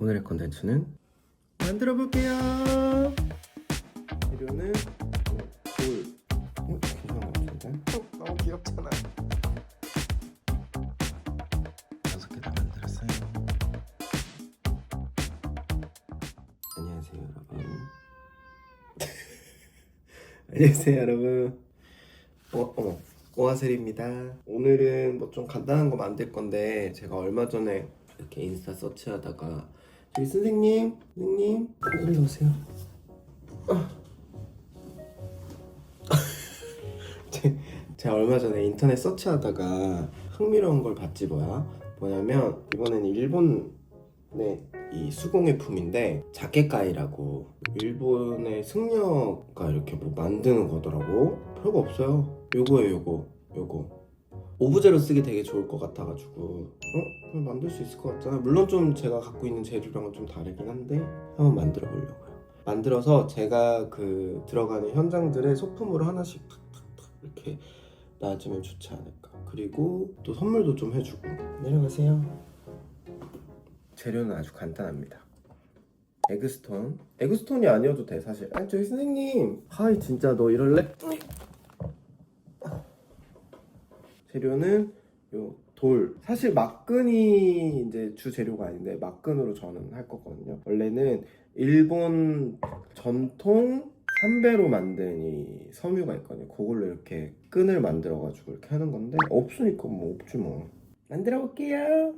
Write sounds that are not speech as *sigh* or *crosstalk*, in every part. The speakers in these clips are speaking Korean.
오늘의 컨텐츠는 만들어 볼게요. 재료는 돌. 어, 괜찮은 것 같은데? 너무 귀엽잖아. 다섯 개 다 만들었어요. 안녕하세요, 여러분. *laughs* 안녕하세요, 여러분. 어, 어머, 오아셀입니다. 오늘은 뭐 좀 간단한 거 만들 건데 제가 얼마 전에 이렇게 인스타 서치하다가 저기 선생님, 선생님, 이리 오세요. 아. *laughs* 제- 제가 얼마 전에 인터넷 서치하다가 흥미로운 걸 봤지 뭐야? 뭐냐면 이번에는 일본의 이 수공예 품인데 자켓가이라고 일본의 승려가 이렇게 뭐 만드는 거더라고. 별거 없어요. 요거예요 요거. 요거 오브제로 쓰기 되게 좋을 것 같아가지고 어? 그냥 만들 수 있을 것 같잖아 물론 좀 제가 갖고 있는 재료랑은 좀 다르긴 한데 한번 만들어 보려고요 만들어서 제가 그 들어가는 현장들의 소품으로 하나씩 탁탁탁 이렇게 놔주면 좋지 않을까. 그리고 또 선물도 좀 해주고. 내려가세요. 재료는 아주 간단합니다. 에그스톤. 에그스톤이 아니어도 돼 사실. 아니 저기 선생님. 하이 진짜 너 이럴래? 재료는 요 돌. 사실 막근이 이제 주 재료가 아닌데 막근으로 저는 할 거거든요. 원래는 일본 전통 삼배로 만든 이 섬유가 있거든요. 그걸로 이렇게 끈을 만들어가지고 이렇게 하는 건데 없으니까 뭐 없지 뭐. 만들어 볼게요.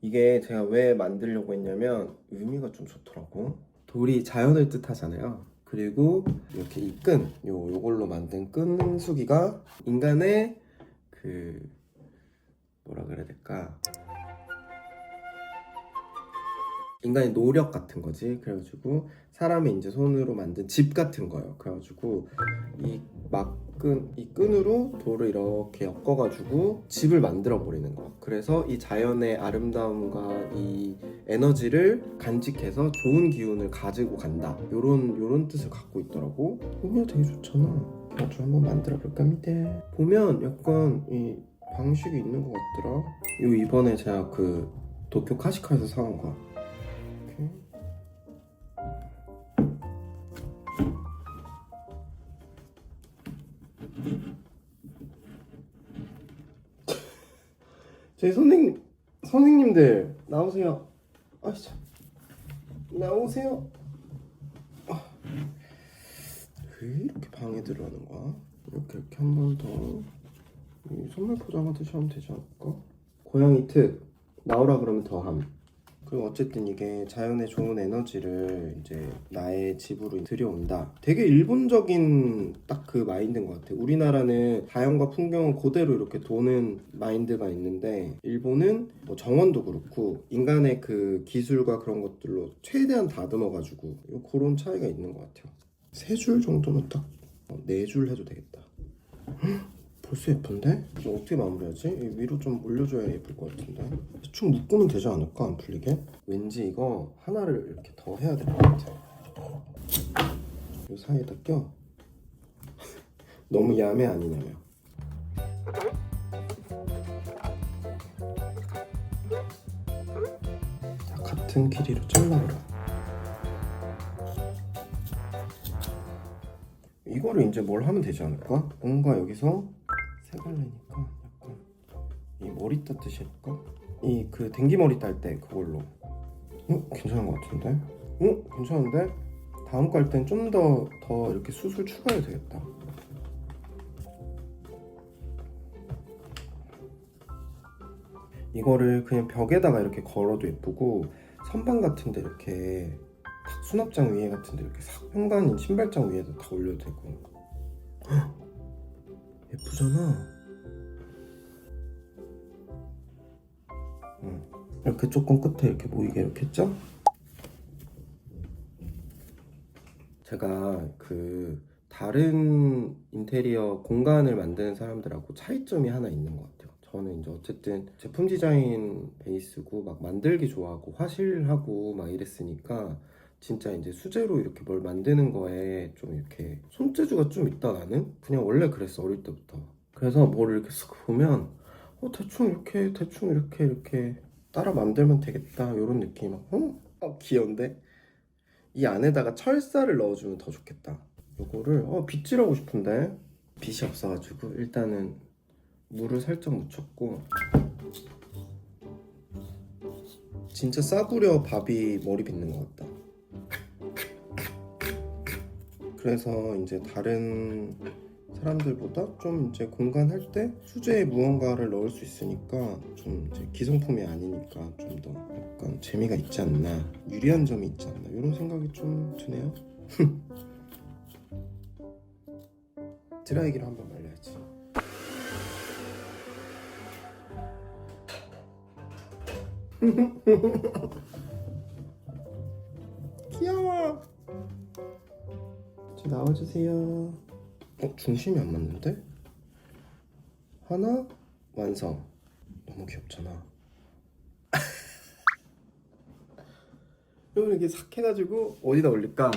이게 제가 왜 만들려고 했냐면 의미가 좀 좋더라고. 돌이 자연을 뜻하잖아요. 그리고 이렇게 이 끈, 요 요걸로 만든 끈수기가 인간의 그 뭐라 그래야 될까? 인간의 노력 같은 거지. 그래가지고 사람의 이제 손으로 만든 집 같은 거예요. 그래가지고 이 막끈 이 끈으로 돌을 이렇게 엮어가지고 집을 만들어 버리는 거. 그래서 이 자연의 아름다움과 이 에너지를 간직해서 좋은 기운을 가지고 간다. 요런 요런 뜻을 갖고 있더라고. 보면 되게 좋잖아. 아주 한번 만들어 볼까 합니다. 보면 약간 이 방식이 있는 것 같더라. 요 이번에 제가 그 도쿄 카시카에서 사온 거. 저희 선생님 선생님들 나오세요. 아이씨 나오세요. 아, 왜 이렇게 방해 들어가는 거야? 이렇게 이렇게 한 번 더. 이 선물 포장 하듯이 하면 되지 않을까? 고양이 특 나오라 그러면 더함. 그리고 어쨌든 이게 자연의 좋은 에너지를 이제 나의 집으로 들여온다. 되게 일본적인 딱 그 마인드인 것 같아. 우리나라는 자연과 풍경을 그대로 이렇게 도는 마인드가 있는데 일본은 뭐 정원도 그렇고 인간의 그 기술과 그런 것들로 최대한 다듬어가지고 요 그런 차이가 있는 것 같아요. 세 줄 정도면 딱 네 줄 해도 되겠다. 벌써 예쁜데? 이거 어떻게 마무리하지? 이 위로 좀 올려줘야 예쁠 것 같은데 대충 묶으면 되지 않을까? 안 풀리게? 왠지 이거 하나를 이렇게 더 해야 될 것 같아 이 사이에다 껴 *laughs* 너무 야매 아니냐며 자, 같은 길이로 잘라버려 이거를 이제 뭘 하면 되지 않을까? 뭔가 여기서 세 갈래니까 약간 이 머리 따듯이 해볼까? 이 그 댕기 머리 딸 때 그걸로 어? 괜찮은 것 같은데? 어? 괜찮은데? 다음 거 할 땐 좀 더 더 이렇게 수술 추가해도 되겠다 이거를 그냥 벽에다가 이렇게 걸어도 예쁘고 선반 같은데 이렇게 탁 수납장 위에 같은데 이렇게 싹 현관인 신발장 위에도 다 올려도 되고 헉! 예쁘잖아 응. 이렇게 조금 끝에 이렇게 보이게 이렇게 했죠? 제가 그 다른 인테리어 공간을 만드는 사람들하고 차이점이 하나 있는 것 같아요. 저는 이제 어쨌든 제품 디자인 베이스고 막 만들기 좋아하고 화실하고 막 이랬으니까 진짜 이제 수제로 이렇게 뭘 만드는 거에 좀 이렇게 손재주가 좀 있다 나는? 그냥 원래 그랬어 어릴 때부터. 그래서 뭘 이렇게 쓱 보면 어 대충 이렇게 대충 이렇게 이렇게 따라 만들면 되겠다 이런 느낌이 막 어? 어 귀여운데? 이 안에다가 철사를 넣어주면 더 좋겠다. 요거를 어 빗질하고 싶은데? 빗이 없어가지고 일단은 물을 살짝 묻혔고. 진짜 싸구려 밥이 머리 빗는 것 같다 그래서 이제 다른 사람들보다 좀 이제 공간할 때 수제에 무언가를 넣을 수 있으니까 좀 이제 기성품이 아니니까 좀 더 약간 재미가 있지 않나 유리한 점이 있지 않나 이런 생각이 좀 드네요. *laughs* 드라이기를 한번 말려야지. *laughs* 나와주세요. 어 중심이 안 맞는데? 하나 완성. 너무 귀엽잖아. *laughs* 이걸 이렇게 싹 해가지고 어디다 올릴까?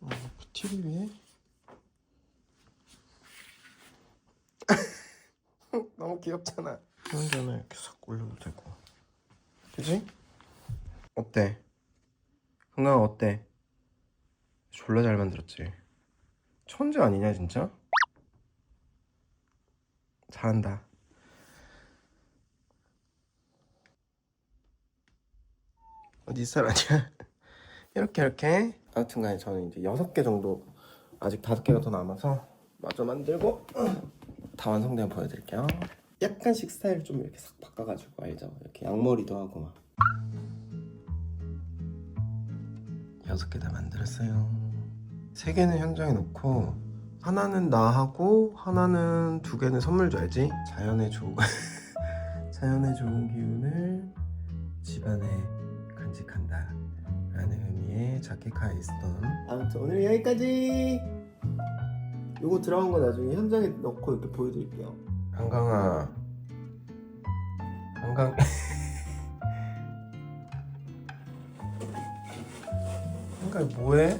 어, TV 위에? *laughs* 너무 귀엽잖아. 현관에 이렇게 싹 올려도 되고. 그지? 어때? 건강 어때? 졸라 잘 만들었지. 천재 아니냐 진짜? 잘한다. 어디 살 아니야? *laughs* 이렇게 이렇게. 아무튼간에 저는 이제 여섯 개 정도 아직 다섯 개가 더 남아서 마저 만들고 다 완성되면 보여드릴게요. 약간씩 스타일 좀 이렇게 싹 바꿔가지고 알죠? 이렇게 양머리도 하고 막. 여섯 개 다 만들었어요. 세 개는 현장에 놓고 하나는 나 하고 하나는 두 개는 선물 줘야지. 자연의 좋은 *laughs* 자연의 좋은 기운을 집안에 간직한다. 라는 의미의 자켓카에 있던 아무튼 오늘 여기까지. 요거 들어간 거 나중에 현장에 넣고 이렇게 보여드릴게요. 한강아, 한강. *laughs* 뭐해? 뭐해?